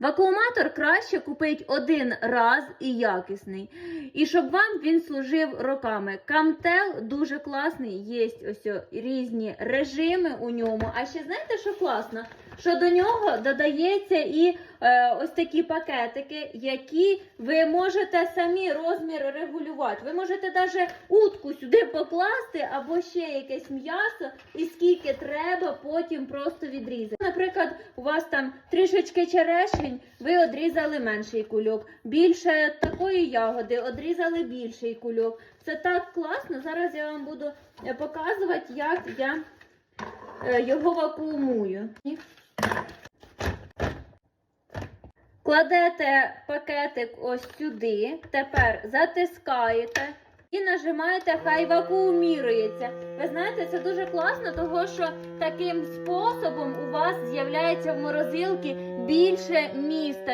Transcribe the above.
Вакууматор краще купити один раз і якісний. І щоб вам він служив роками. Камтел дуже класний, є ось різні режими у ньому. А ще знаєте, що класно? Що до нього додається і е, ось такі пакетики, які ви можете самі розмір регулювати. Ви можете навіть утку сюди покласти або ще якесь м'ясо, і скільки потім просто відрізати. Наприклад, у вас там трішечки черешень, ви одрізали менший кульок. Більше такої ягоди, одрізали більший кульок. Це так класно. Зараз я вам буду е, показувати, як я е, його вакуумую. Кладете пакетик ось сюди, тепер затискаєте і нажимаєте, хай вакуумірується. Ви знаєте, це дуже класно, тому що таким способом у вас з'являється в морозилці більше міста.